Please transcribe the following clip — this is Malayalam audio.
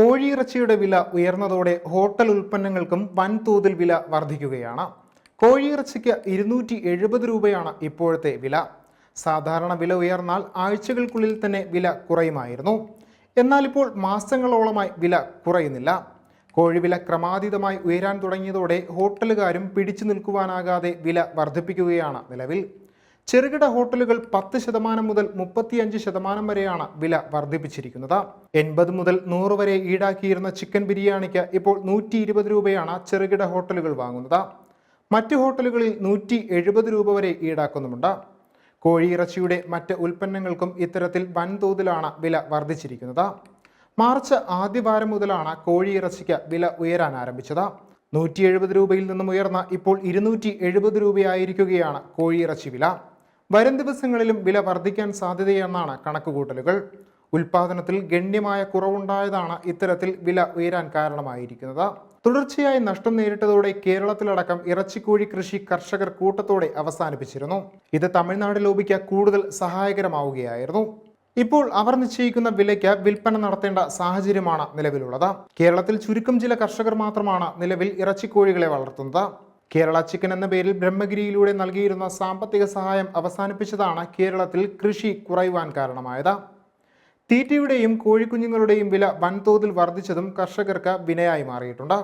കോഴിയിറച്ചിയുടെ വില ഉയർന്നതോടെ ഹോട്ടൽ ഉൽപ്പന്നങ്ങൾക്കും വൻതോതിൽ വില വർദ്ധിക്കുകയാണ്. കോഴിയിറച്ചിക്ക് ഇരുന്നൂറ്റി എഴുപത് രൂപയാണ് ഇപ്പോഴത്തെ വില. സാധാരണ വില ഉയർന്നാൽ ആഴ്ചകൾക്കുള്ളിൽ തന്നെ വില കുറയുമായിരുന്നു. എന്നാൽ ഇപ്പോൾ മാസങ്ങളോളമായി വില കുറയുന്നില്ല. കോഴിവില ക്രമാതീതമായി ഉയരാൻ തുടങ്ങിയതോടെ ഹോട്ടലുകാരും പിടിച്ചു നിൽക്കുവാനാകാതെ വില വർദ്ധിപ്പിക്കുകയാണ് നിലവിൽ. ചെറുകിട ഹോട്ടലുകൾ പത്ത് ശതമാനം മുതൽ മുപ്പത്തിയഞ്ച് ശതമാനം വരെയാണ് വില വർദ്ധിപ്പിച്ചിരിക്കുന്നത്. എൺപത് മുതൽ നൂറ് വരെ ഈടാക്കിയിരുന്ന ചിക്കൻ ബിരിയാണിക്ക് ഇപ്പോൾ നൂറ്റി ഇരുപത് രൂപയാണ് ചെറുകിട ഹോട്ടലുകൾ വാങ്ങുന്നത്. മറ്റ് ഹോട്ടലുകളിൽ നൂറ്റി എഴുപത് രൂപ വരെ ഈടാക്കുന്നുമുണ്ട്. കോഴിയിറച്ചിയുടെ മറ്റ് ഉൽപ്പന്നങ്ങൾക്കും ഇത്തരത്തിൽ വൻതോതിലാണ് വില വർദ്ധിച്ചിരിക്കുന്നത്. മാർച്ച് ആദ്യവാരം മുതലാണ് കോഴിയിറച്ചിക്ക് വില ഉയരാൻ ആരംഭിച്ചത്. നൂറ്റി എഴുപത് രൂപയിൽ നിന്നും ഉയർന്ന ഇപ്പോൾ ഇരുന്നൂറ്റി എഴുപത് രൂപയായിരിക്കുകയാണ് കോഴിയിറച്ചി വില. വരും ദിവസങ്ങളിലും വില വർദ്ധിക്കാൻ സാധ്യതയെന്നാണ് കണക്കുകൂട്ടലുകൾ. ഉൽപാദനത്തിൽ ഗണ്യമായ കുറവുണ്ടായതാണ് ഇത്തരത്തിൽ വില ഉയരാൻ കാരണമായിരിക്കുന്നത്. തുടർച്ചയായി നഷ്ടം നേരിട്ടതോടെ കേരളത്തിലടക്കം ഇറച്ചിക്കോഴി കൃഷി കർഷകർ കൂട്ടത്തോടെ അവസാനിപ്പിച്ചിരുന്നു. ഇത് തമിഴ്നാട് ലോബിക്ക് കൂടുതൽ സഹായകരമാവുകയായിരുന്നു. ഇപ്പോൾ അവർ നിശ്ചയിക്കുന്ന വിലയ്ക്ക് വിൽപ്പന നടത്തേണ്ട സാഹചര്യമാണ് നിലവിലുള്ളത്. കേരളത്തിൽ ചുരുക്കം ചില കർഷകർ മാത്രമാണ് നിലവിൽ ഇറച്ചിക്കോഴികളെ വളർത്തുന്നത്. കേരള ചിക്കൻ എന്ന പേരിൽ ബ്രഹ്മഗിരിയിലൂടെ നൽകിയിരുന്ന സാമ്പത്തിക സഹായം അവസാനിപ്പിച്ചതാണ് കേരളത്തിൽ കൃഷി കുറയുവാൻ കാരണമായത്. തീറ്റയുടെയും കോഴിക്കുഞ്ഞുങ്ങളുടെയും വില വൻതോതിൽ വർദ്ധിച്ചതും കർഷകർക്ക് വിനയായി മാറിയിട്ടുണ്ട്.